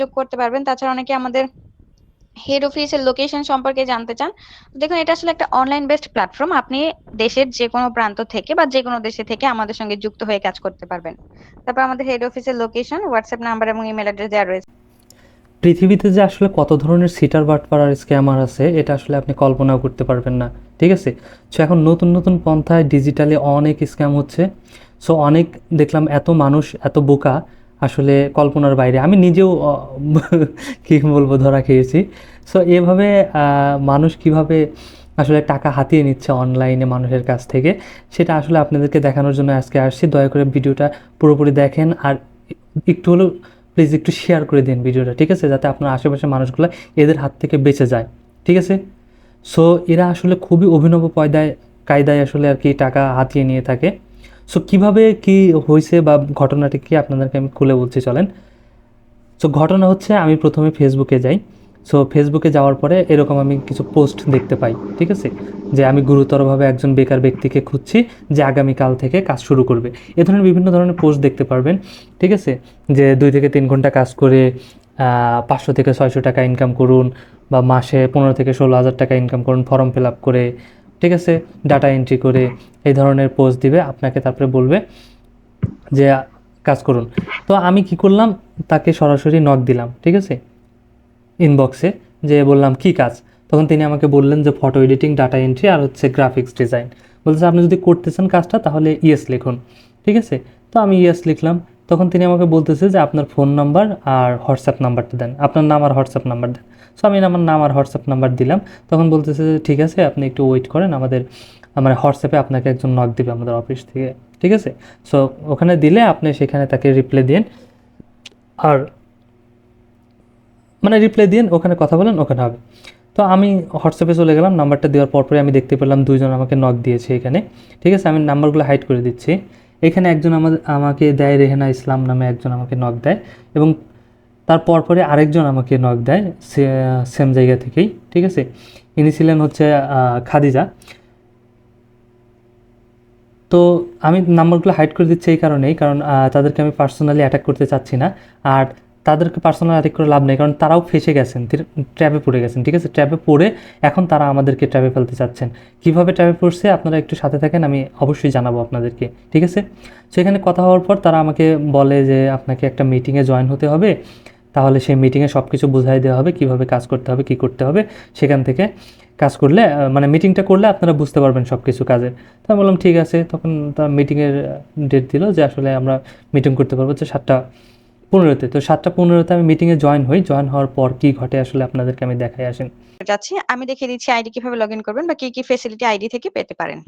যোগ করতে পারবেন। তাছাড়া অনেকে আমাদের হেড অফিসের লোকেশন সম্পর্কে জানতে চান। দেখুন, এটা আসলে একটা অনলাইন বেসড প্ল্যাটফর্ম আপনি দেশের যে কোনো প্রান্ত থেকে বা যে কোনো দেশে থেকে আমাদের সঙ্গে যুক্ত হয়ে কাজ করতে পারবেন। তারপর আমাদের হেড অফিসের লোকেশন হোয়াটসঅ্যাপ নাম্বার এবং ইমেল অ্যাড্রেস দেওয়া রয়েছে। পৃথিবীতে যে আসলে কত ধরনের সিটার বাটপার আর স্ক্যামার আছে, এটা আসলে আপনি কল্পনাও করতে পারবেন না। ঠিক আছে? সো এখন নতুন নতুন পন্থায় ডিজিটালি অনেক স্ক্যাম হচ্ছে। সো অনেক দেখলাম এত মানুষ, এত বোকা আসলে কল্পনার বাইরে। আমি নিজেও কি বলব, ধরা খেয়েছি। সো এভাবে মানুষ কীভাবে আসলে টাকা হাতিয়ে নিচ্ছে অনলাইনে মানুষের কাছ থেকে, সেটা আসলে আপনাদেরকে দেখানোর জন্য আজকে আসছি। দয়া করে ভিডিওটা পুরোপুরি দেখেন আর একটু হলেও প্লিজ একটু শেয়ার করে দিন ভিডিওটা, ঠিক আছে? যাতে আপনার আশেপাশের মানুষগুলো এদের হাত থেকে বেঁচে যায়, ঠিক আছে? সো এরা আসলে খুবই অভিনব পয়দায়, কায়দায় আসলে আর কি টাকা হাতিয়ে নিয়ে থাকে। সো কীভাবে কি হয়েছে বা ঘটনাটি কি আপনাদেরকে আমি খুলে বলছি চলেন। সো ঘটনা হচ্ছে আমি প্রথমে ফেসবুকে যাই। সো ফেসবুকে যাওয়ার পরে এরকম আমি কিছু পোস্ট দেখতে পাই, ঠিক আছে? যে আমি গুরুতরভাবে একজন বেকার ব্যক্তিকে খুঁজছি যে আগামীকাল থেকে কাজ শুরু করবে। এ ধরনের বিভিন্ন ধরনের পোস্ট দেখতে পারবেন, ঠিক আছে? যে দুই থেকে তিন ঘণ্টা কাজ করে পাঁচশো থেকে ছয়শো টাকা ইনকাম করুন বা মাসে পনেরো থেকে ষোলো হাজার টাকা ইনকাম করুন ফর্ম ফিল আপ করে ঠিক আছে? ডাটা এন্ট্রি করে এই ধরনের পোস্ট দিবে, আপনাকে তারপরে বলবে যে, কাজ করুন। তো আমি কি করলাম? তাকে সরাসরি নক দিলাম, ঠিক আছে? ইনবক্সে যে বললাম, কি কাজ? তখন তিনি আমাকে বললেন যে ফটো এডিটিং ডাটা এন্ট্রি আর হচ্ছে গ্রাফিক্স ডিজাইন বলছে, আপনি যদি করতে চান কাজটা, তাহলে ইয়েস লিখুন। ঠিক আছে? তো আমি ইয়েস লিখলাম। তখন তিনি আমাকে বলতেছে যে, আপনার ফোন নাম্বার আর হোয়াটসঅ্যাপ নাম্বারটা দেন। আপনার নাম আর হোয়াটসঅ্যাপ নাম্বার দেন। সো আমি আমার নাম আর হোয়াটসঅ্যাপ নাম্বার দিলাম। তখন বলতেছে যে, ঠিক আছে, আপনি একটু ওয়েট করেন। আমাদের মানে হোয়াটসঅ্যাপে আপনাকে একজন নক দিবে আমাদের অফিস থেকে। ঠিক আছে? সো ওখানে দিলে আপনি সেখানে তাকে রিপ্লাই দিন আর মানে রিপ্লাই দিন ওখানে কথা বলেন, ওখানে হবে। তো আমি হোয়াটসঅ্যাপে চলে গেলাম। নাম্বারটা দেওয়ার পরপরই আমি দেখতে পেলাম দুইজন আমাকে নক দিয়েছে এখানে। ঠিক আছে, আমি নাম্বারগুলো হাইড করে দিচ্ছি। এখানে একজন আমাদের, আমাকে দেয় রেহেনা ইসলাম নামে একজন আমাকে নক দেয়। এবং তার পরপরে আরেকজন আমাকে নক দেয় সেম জায়গা থেকেই, ঠিক আছে? ইনি ছিলেন হচ্ছে খাদিজা। তো আমি নাম্বারগুলো হাইড করে দিচ্ছি এই কারণেই, কারণ তাদেরকে আমি পার্সোনালি অ্যাটাক করতে চাচ্ছি না। আর তাদেরকে পার্সোনাল অ্যাটাক করে লাভ নেই, কারণ তারাও ফেসে গেছেন ট্র্যাপে পড়ে গেছেন, ঠিক আছে? ট্র্যাপে পড়ে এখন তারা আমাদেরকে ট্র্যাপে ফেলতে চাচ্ছেন। কীভাবে ট্র্যাপে পড়ছে আপনারা একটু সাথে থাকেন, আমি অবশ্যই জানাব আপনাদেরকে, ঠিক আছে? সেখানে কথা হওয়ার পর তারা আমাকে বলে যে, আপনাকে একটা মিটিংয়ে জয়েন হতে হবে। তাহলে সেই মিটিংয়ে সব কিছু বুঝাই দেওয়া হবে, কীভাবে কাজ করতে হবে, কি করতে হবে, সেখান থেকে কাজ করলে মানে মিটিংটা করলে আপনারা বুঝতে পারবেন সব কিছু কাজের। তো আমি বললাম, ঠিক আছে। তখন তার মিটিংয়ের ডেট দিল যে আসলে আমরা মিটিং করতে পারব যে সাতটা পনেরোতে। তো সাতটা পনেরোতে আমি মিটিংয়ে জয়েন হই। জয়েন হওয়ার পর কি ঘটে আসলে আপনাদেরকে আমি দেখাই আসেন। যাচ্ছি। আমি দেখিয়ে দিচ্ছি আইডি কীভাবে লগ ইন করবেন বা কি কি ফেসিলিটি আইডি থেকে পেতে পারেন।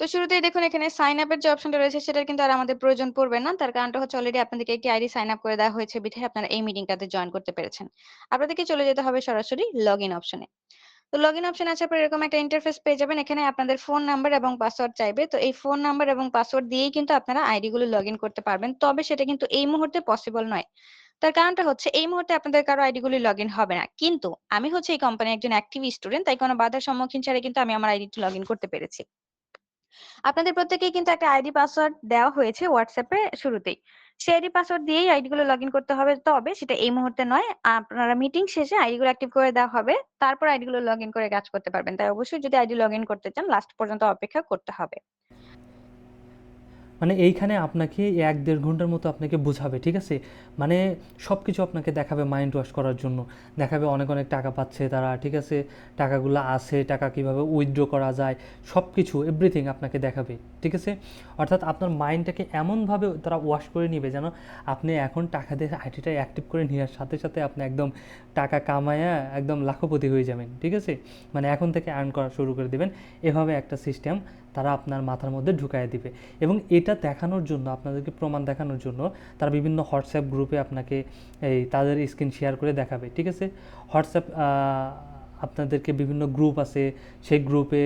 তো শুরুতেই দেখুন, এখানে সাইন আপের যে অপশনটা রয়েছে, সেটার কিন্তু আর আমাদের প্রয়োজন পড়বে না। তার কারণটা হচ্ছে অলরেডি আপনাদেরকে একটি আইডি সাইন আপ করে দেওয়া হয়েছে বিধায় আপনারা এই মিটিংটাতে জয়েন করতে পেরেছেন। আপনাদেরকে চলে যেতে হবে সরাসরি লগ ইন অপশনে তো লগ ইন অপশন পর এরকম একটা ইন্টারফেস পেয়ে যাবেন। এখানে আপনাদের ফোন নাম্বার এবং পাসওয়ার্ড চাইবে। তো এই ফোন নাম্বার এবং পাসওয়ার্ড দিয়েই কিন্তু আপনারা আইডি গুলো লগ ইন করতে পারবেন। তবে সেটা কিন্তু এই মুহূর্তে পসিবল নয়। তার কারণটা হচ্ছে, এই মুহূর্তে আপনাদের কারও আইডি গুলি লগ ইন হবে না। কিন্তু আমি হচ্ছে এই কোম্পানির একজন অ্যাক্টিভ স্টুডেন্ট তাই কোনো বাধার সম্মুখীন ছাড়া কিন্তু আমি আমার আইডিটি লগ ইন করতে পেরেছি। আপনাদের প্রত্যেকেই কিন্তু একটা আইডি পাসওয়ার্ড দেওয়া হয়েছে হোয়াটসঅ্যাপে শুরুতেই। সেই আইডি পাসওয়ার্ড দিয়েই আইডি গুলো লগ ইন করতে হবে তবে সেটা এই মুহূর্তে নয়, আপনারা মিটিং শেষে আইডি গুলো অ্যাক্টিভ করে দেওয়া হবে, তারপর আইডি গুলো লগ ইন করে কাজ করতে পারবেন। তাই অবশ্যই যদি আইডি লগ ইন করতে চান লাস্ট পর্যন্ত অপেক্ষা করতে হবে। মানে এইখানে আপনাকে এক দেড় ঘণ্টার মতো আপনাকে বোঝাবে, ঠিক আছে? মানে সব কিছু আপনাকে দেখাবে মাইন্ড ওয়াশ করার জন্য। দেখাবে অনেক অনেক টাকা পাচ্ছে তারা, ঠিক আছে? টাকাগুলো আছে, টাকা কীভাবে উইথড্র করা যায় সব কিছু এভরিথিং আপনাকে দেখাবে, ঠিক আছে? অর্থাৎ আপনার মাইন্ডটাকে এমনভাবে তারা ওয়াশ করে নিবে যেন আপনি এখন টাকা দিয়ে আইডিটা অ্যাক্টিভ করে নেওয়ার সাথে সাথে আপনি একদম টাকা কামায়া একদম লাখপতি হয়ে যাবেন, ঠিক আছে? মানে এখন থেকে আর্ন করা শুরু করে দেবেন। এভাবে একটা সিস্টেম তারা আপনার মাথার মধ্যে ঢুকায় দিবে। এবং এটা দেখানোর জন্য, আপনাদেরকে প্রমাণ দেখানোর জন্য তারা বিভিন্ন হোয়াটসঅ্যাপ গ্রুপে আপনাকে এই তাদের স্ক্রিন শেয়ার করে দেখাবে, ঠিক আছে? হোয়াটসঅ্যাপ আপনাদেরকে বিভিন্ন গ্রুপ আছে, সেই গ্রুপে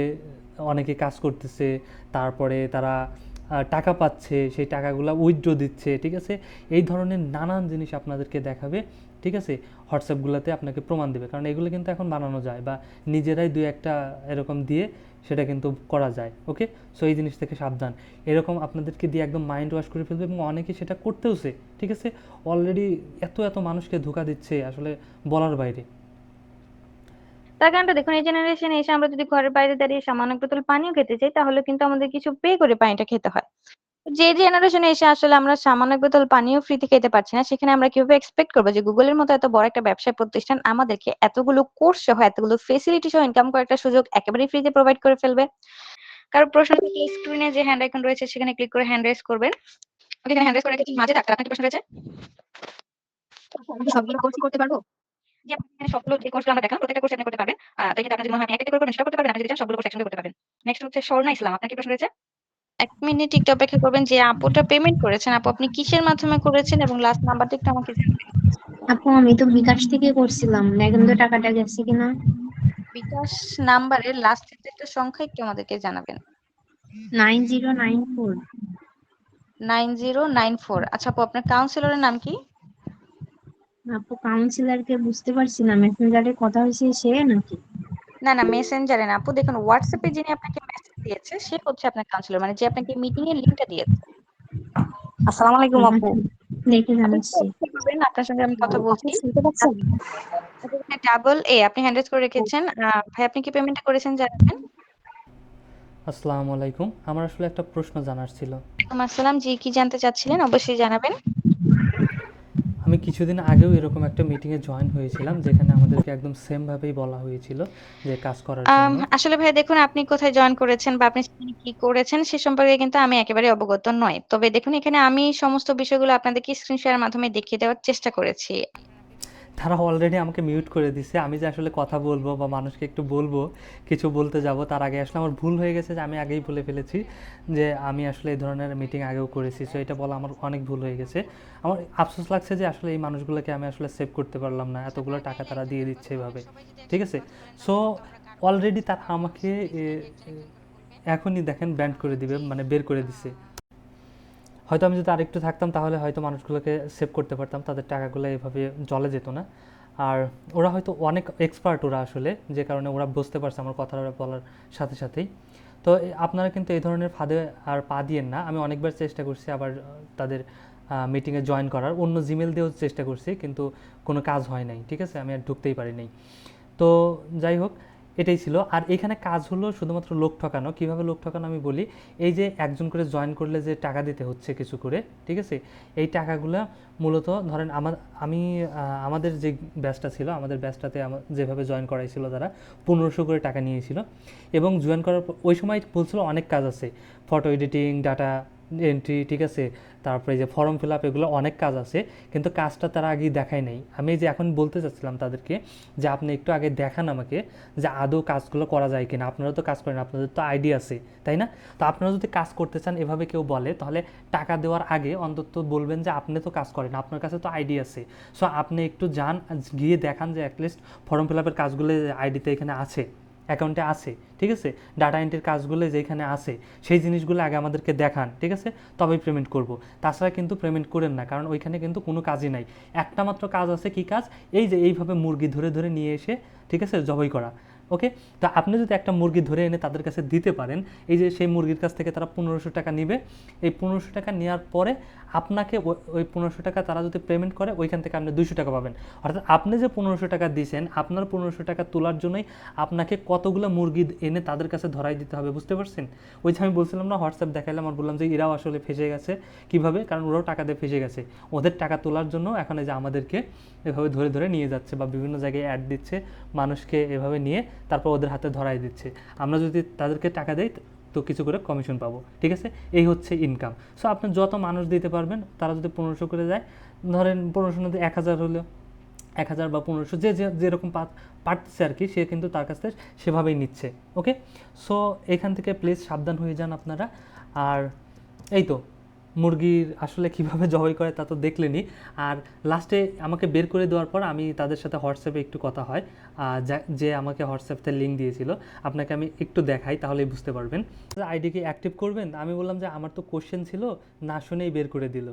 অনেকে কাজ করতেছে, তারপরে তারা টাকা পাচ্ছে, সেই টাকাগুলো উইথড্র দিচ্ছে, ঠিক আছে? এই ধরনের নানান জিনিস আপনাদেরকে দেখাবে। ঠিক আছে? হোয়াটসঅ্যাপগুলোতে আপনাকে প্রমাণ দেবে। কারণ এগুলো কিন্তু এখন বানানো যায় বা নিজেরাই দুই একটা এরকম দিয়ে সেটা কিন্তু করা যায় ওকে সো এই জিনিস থেকে সাবধান। এরকম আপনাদেরকে দিয়ে একদম মাইন্ড ওয়াশ করে ফেলবে এবং অনেকে সেটা করতেওছে, ঠিক আছে? অলরেডি এত এত মানুষকে ধোকা দিচ্ছে আসলে বলার বাইরে। তার কারণটা দেখুন, এই জেনারেশনে এসে আমরা যদি ঘরের বাইরে দাঁড়িয়ে সামান্য এক বোতল পানিও খেতে চাই, তাহলে কিন্তু আমাদের কিছু পে করে পানিটা খেতে হয়। যে জেনারেশনে এসে আসলে আমরা সামান্য এক বোতল পানিও ফ্রিতে খেতে পারছি না, সেখানে আমরা কীভাবে এক্সপেক্ট করব যে গুগলের মতো এত বড় একটা ব্যবসায় প্রতিষ্ঠান আমাদেরকে এতগুলো কোর্স সহ, এতগুলো ফেসিলিটি সহ ইনকাম করার একটা সুযোগ একেবারেই ফ্রিতে প্রোভাইড করে ফেলবে? কারও প্রশ্ন স্ক্রিনে যে হ্যান্ড আইকন রয়েছে, সেখানে ক্লিক করে হ্যান্ড রেজ করবেন? ওকে হ্যান্ড রেজ করে রেখেছি মাঝে ডাক্তার আপনার প্রশ্ন রয়েছে? সবগুলো কোর্স করতে পারব? যে আপনি সবগুলো যে কোর্সগুলো আমরা দেখলাম, প্রত্যেকটা কোর্স আপনি করতে পারবেন। তো ক্ষেত্রে আপনার যদি মনে হয় আপনি একটা করবেন সেটা করতে পারবেন আপনি যদি চান সবগুলো কোর্স করতে পারবেন। নেক্সট হচ্ছে স্বর্ণা ইসলাম, আপনার কি প্রশ্ন রয়েছে? এক মিনিট একটু অপেক্ষা করবেন যে আপুটা পেমেন্ট করেছেন। আপু আপনি কিসের মাধ্যমে করেছেন এবং লাস্ট নাম্বারটা একটু আমাকে জানাবেন আপু আমি তো বিকাশ থেকে করছিলাম। এখন তো টাকাটা গেছে কিনা? বিকাশ নাম্বারের লাস্ট একটা সংখ্যা একটু আমাদেরকে জানাবেন। Nine zero nine four. Nine zero nine four. আচ্ছা আপু আপনার কাউন্সিলরের নাম কি? আপু কাউন্সিলরকে বুঝতে পারছি না মেসেঞ্জারে কথা হয়েছে সে নাকি? না না মেসেঞ্জারে না। আপু দেখুন হোয়াটসঅ্যাপে যিনি আপনাকে মেসেজ দিয়েছে সে হচ্ছে আপনার কাউন্সিলর মানে যে আপনাকে মিটিং এর লিংকটা দিয়েছে। আসসালামু আলাইকুম আপু। দেখে আপনি জানাচ্ছি আপনার সঙ্গে আমি কথা বলছি। ডাবল এ আপনি হ্যান্ডেজ করে রেখেছেন। আহ, ভাই আপনি কি পেমেন্টটা করেছেন জানাবেন আসসালামু আলাইকুম। আমার আসলে একটা প্রশ্ন জানার ছিল। আসসালাম। জি কি জানতে চাচ্ছিলেন? অবশ্যই জানাবেন। কিছুদিন আগেও এরকম একটা মিটিংয়ে জয়েন হয়েছিলাম যেখানে আমাদেরকে একদম সেম ভাবেই বলা হয়েছিল যে কাজ করার জন্য। আসলে ভাই দেখুন আপনি কোথায় জয়েন করেছেন বা আপনি সেখানে কি করেছেন সে সম্পর্কে কিন্তু আমি একেবারে অবগত নই। তবে দেখুন এখানে আমি সমস্ত বিষয়গুলো আপনাদেরকে স্ক্রিন শেয়ারের মাধ্যমে দেখিয়ে দেওয়ার চেষ্টা করেছি। তারা অলরেডি আমাকে মিউট করে দিছে। আমি যে আসলে কথা বলব বা মানুষকে একটু বলব, কিছু বলতে যাব, তার আগে আসলে আমার ভুল হয়ে গেছে যে আমি আগেই বলে ফেলেছি যে আমি আসলে এই ধরনের মিটিং আগেও করেছি। সো এটা বলা আমার অনেক ভুল হয়ে গেছে। আমার আফসোস লাগছে যে আসলে এই মানুষগুলোকে আমি আসলে সেভ করতে পারলাম না। এতগুলো টাকা তারা দিয়ে দিচ্ছে এভাবে। ঠিক আছে? সো অলরেডি তারা আমাকে এখনই দেখেন ব্যান্ড করে দিবে মানে বের করে দিছে। হয়তো আমি যদি আরেকটু থাকতাম, তাহলে হয়তো মানুষগুলোকে সেভ করতে পারতাম। তাদের টাকাগুলো এভাবে জলে যেত না। আর ওরা হয়তো অনেক এক্সপার্ট ওরা আসলে, যে কারণে ওরা বুঝতে পারছে আমার কথা বলার সাথে সাথেই। তো আপনারা কিন্তু এই ধরনের ফাঁদে আর পা দিয়েন না। আমি অনেকবার চেষ্টা করছি আবার তাদের মিটিংয়ে জয়েন করার। অন্য জিমেল দিয়েও চেষ্টা করছি, কিন্তু কোনো কাজ হয় নাই, ঠিক আছে? আমি আর ঢুকতেই পারি নাই। তো যাই হোক এটাই ছিল। আর এখানে কাজ হলো শুধুমাত্র লোক ঠকানো। কীভাবে লোক ঠকানো আমি বলি, এই যে একজন করে জয়েন করলে যে টাকা দিতে হচ্ছে কিছু করে, ঠিক আছে? এই টাকাগুলো মূলত ধরেন আমার আমি আমাদের যে ব্যাচটা ছিল, আমাদের ব্যাচটাতে আমার যেভাবে জয়েন করাইছিল তারা পনেরোশো করে টাকা নিয়েছিল। এবং জয়েন করার ওই সময় বলছিল অনেক কাজ আছে। ফটো এডিটিং ডাটা এন্ট্রি ঠিক আছে? তারপরে যে ফর্ম ফিল আপ এগুলো অনেক কাজ আছে, কিন্তু কাজটা তারা আগেই দেখায় নাই। আমি যে এখন বলতে চাচ্ছিলাম তাদেরকে যে আপনি একটু আগে দেখান আমাকে যে আদৌ কাজগুলো করা যায় কিনা। আপনারা তো কাজ করেন, আপনাদের তো আইডিয়া আছে, তাই না? তো আপনারা যদি কাজ করতে চান এভাবে কেউ বলে, তাহলে টাকা দেওয়ার আগে অন্তত বলবেন যে আপনি তো কাজ করেন, আপনার কাছে তো আইডি আছে। সো আপনি একটু যান, গিয়ে দেখান যে অ্যাটলিস্ট ফর্ম ফিল আপের কাজগুলো আইডিতে এখানে আছে। অ্যাকাউন্টে আছে, ঠিক আছে? ডাটা এন্ট্রির কাজগুলো যেখানে আছে, সেই জিনিসগুলো আগে আমাদেরকে দেখান, ঠিক আছে? তবেই পেমেন্ট করব। তাছাড়া কিন্তু পেমেন্ট করেন না, কারণ ওইখানে কিন্তু কোনো কাজই নাই। একটা মাত্র কাজ আছে, কি কাজ? এই যে এইভাবে মুরগি ধরে ধরে নিয়ে এসে, ঠিক আছে? জবাই করা। ওকে? তো আপনি যদি একটা মুরগি ধরে এনে তাদের কাছে দিতে পারেন, এই যে সেই মুরগির কাছ থেকে তারা পনেরোশো টাকা নিবে, এই পনেরোশো টাকা নেওয়ার পরে আপনাকে ওই- পনেরোশো টাকা তারা যদি পেমেন্ট করে, ওইখান থেকে আপনি দুইশো টাকা পাবেন। অর্থাৎ আপনি যে পনেরোশো টাকা দিয়েছেন আপনার পনেরোশো টাকা তোলার জন্যই আপনাকে কতগুলো মুরগি এনে তাদের কাছে ধরাই দিতে হবে, বুঝতে পারছেন? ওই যে আমি বলছিলাম না, হোয়াটসঅ্যাপ দেখাইলাম আর বললাম যে এরাও আসলে ফেসে গেছে। কীভাবে? কারণ ওরাও টাকা দিয়ে ফেসে গেছে। ওদের টাকা তোলার জন্য এখন এই যে আমাদেরকে এভাবে ধরে ধরে নিয়ে যাচ্ছে বা বিভিন্ন জায়গায় অ্যাড দিচ্ছে, মানুষকে এভাবে নিয়ে তারপর ওদের হাতে ধরাই দিচ্ছে। আমরা যদি তাদেরকে টাকা দেই, তো কিছু করে কমিশন পাবো। ঠিক আছে? এই হচ্ছে ইনকাম সো আপনি যত মানুষ দিতে পারবেন, তারা যদি পনেরোশো করে যায় ধরেন পনেরোশো নদী এক হাজার হলো এক হাজার বা পনেরোশো, যে যেরকম পা- পারতেছে আর কি, সে কিন্তু তার কাছ থেকে সেভাবেই নিচ্ছে। ওকে সো এখান থেকে প্লিজ সাবধান হয়ে যান আপনারা। আর এই তো মুরগির আসলে কীভাবে জবাই করে তা তো দেখলেনি। আর লাস্টে আমাকে বের করে দেওয়ার পর আমি তাদের সাথে হোয়াটসঅ্যাপে একটু কথা হয় যা- আমাকে হোয়াটসঅ্যাপতে লিঙ্ক দিয়েছিল। আপনাকে আমি একটু দেখাই, তাহলেই বুঝতে পারবেন। আইডি কি অ্যাক্টিভ করবেন? আমি বললাম যে আমার তো কোশ্চেন ছিল, না শুনেই বের করে দিল।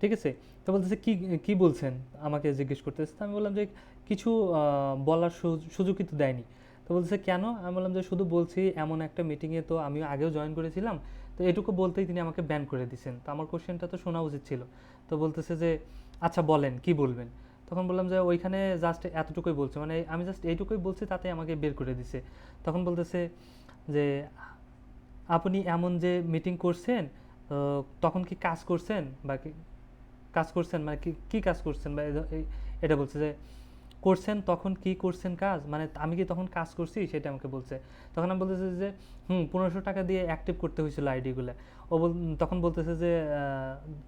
ঠিক আছে? তো বলতেছে, কি কি বলছেন? আমাকে জিজ্ঞেস করতেছে। তো আমি বললাম যে, কিছু বলার সুযোগই তো দেয়নি। তো বলতেছে, কেন? আমি বললাম যে, শুধু বলছি, এমন একটা মিটিংয়ে তো আমি আগেও জয়েন করেছিলাম। তো এটুকু বলতেই তিনি আমাকে ব্যান করে দিয়েছেন তো আমার কোশ্চেনটা তো শোনা উচিত ছিল। তো বলতেছে যে আচ্ছা বলেন, কি বলবেন? তখন বললাম যে, ওইখানে জাস্ট এতটুকুই বলছে। মানে আমি জাস্ট এইটুকুই বলছি, তাতে আমাকে বের করে দিছে। তখন বলতেছে যে, আপনি এমন যে মিটিং করছেন তখন কি কাজ করছেন? বা কাজ করছেন? মানে কি কাজ করছেন? বা এটা বলছে যে করছেন, তখন কি করছেন কাজ? মানে আমি কি তখন কাজ করছি? সেটা আমাকে বলছে। তখন আমি বলতেছি যে, হুম, পনেরোশো টাকা দিয়ে অ্যাক্টিভ করতে হয়েছিল আইডিগুলো। ও বল, তখন বলতেছে যে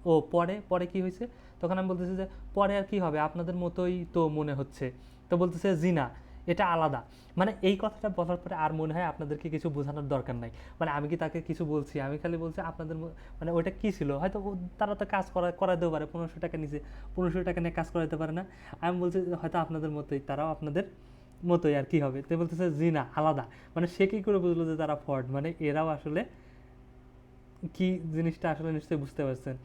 ও পরে পরে কি হয়েছে? তখন আমি বলতেছি যে, পরে আর কি হবে? আপনাদের মতোই তো মনে হচ্ছে। তো বলতেছে জিনা এটা আলাদা। মানে এই কথাটা বলার পরে আর মনে হয় আপনাদেরকে কিছু বোঝানোর দরকার নাই। মানে আমি কি তাকে কিছু বলছি? আমি খালি বলছি আপনাদের মানে ওইটা কি ছিল? হয়তো তারা তো কাজ করা করাতেও পারে। পনেরোশো টাকা নিচে পনেরোশো টাকা নিয়ে কাজ করাতে পারে না। আমি বলছি হয়তো আপনাদের মতোই। তারাও আপনাদের মতোই আর কি হবে। তো বলতেছে জি না, আলাদা। মানে সে কী করে বুঝলো যে তারা ফ্রড মানে এরাও আসলে কি জিনিসটা আসলে নিশ্চয়ই বুঝতে পারছেন।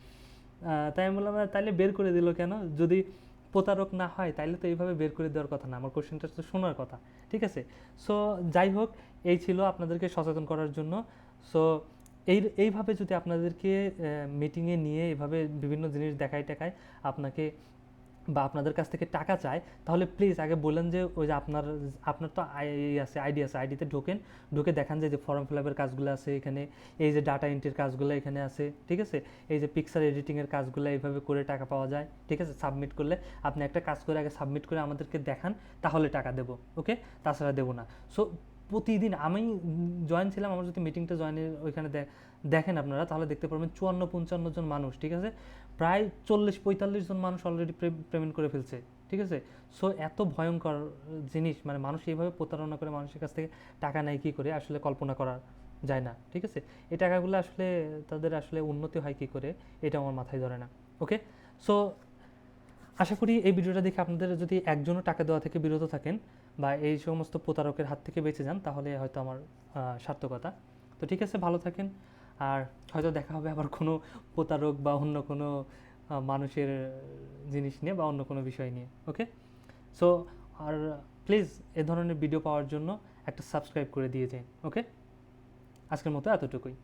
তাই আমি বললাম তাইলে বের করে দিল কেন? যদি প্রতারক না হয়, তাইলে তো এইভাবে বের করে দেওয়ার কথা না। আমার কোশ্চেনটা তো শোনার কথা, ঠিক আছে? সো যাই হোক, এই ছিল আপনাদেরকে সচেতন করার জন্য। সো এই, এইভাবে যদি আপনাদেরকে মিটিংয়ে নিয়ে এভাবে বিভিন্ন জিনিস দেখায় টেখায় আপনাকে বা আপনাদের কাছ থেকে টাকা চায়, তাহলে প্লিজ আগে বলেন যে ওই যে আপনার আপনার তো আই আছে আইডি আছে আইডিতে ঢোকেন, ঢুকে দেখান যে যে ফর্ম ফিল আপের কাজগুলো আছে এখানে, এই যে ডাটা এন্ট্রির কাজগুলো এখানে আছে, ঠিক আছে? এই যে পিকচার এডিটিংয়ের কাজগুলো এইভাবে করে টাকা পাওয়া যায়, ঠিক আছে? সাবমিট করলে আপনি একটা কাজ করে আগে সাবমিট করে আমাদেরকে দেখান, তাহলে টাকা দেবো ওকে তাছাড়া দেবো না। সো প্রতিদিন আমি জয়েন ছিলাম, আমার যদি মিটিংটা জয়েনের ওইখানে দেখেন আপনারা, তাহলে দেখতে পারবেন চুয়ান্ন পঞ্চান্ন জন মানুষ, ঠিক আছে? প্রায় চল্লিশ, পঁয়তাল্লিশ জন মানুষ অলরেডি পেমেন্ট করে ফেলছে, ঠিক আছে? সো এত ভয়ঙ্কর জিনিস মানে মানুষ এইভাবে প্রতারণা করে মানুষের কাছ থেকে টাকা নেয় কী করে? আসলে কল্পনা করা যায় না, ঠিক আছে? এই টাকাগুলো আসলে তাদের আসলে উন্নতি হয় কী করে? এটা আমার মাথায় ধরে না ওকে সো আশা করি এই ভিডিওটা দেখে আপনাদের যদি একজনও টাকা দেওয়া থেকে বিরত থাকেন বা এই সমস্ত প্রতারকের হাত থেকে বেঁচে যান, তাহলে হয়তো আমার সার্থকতা। তো ঠিক আছে, ভালো থাকেন। আর হয়তো দেখা হবে আবার কোনো প্রতারক বা অন্য কোনো মানুষের জিনিস নিয়ে বা অন্য কোনো বিষয় নিয়ে ওকে সো আর প্লিজ এ ধরনের ভিডিও পাওয়ার জন্য একটা সাবস্ক্রাইব করে দিয়ে যান ওকে আজকের মতো এতটুকুই।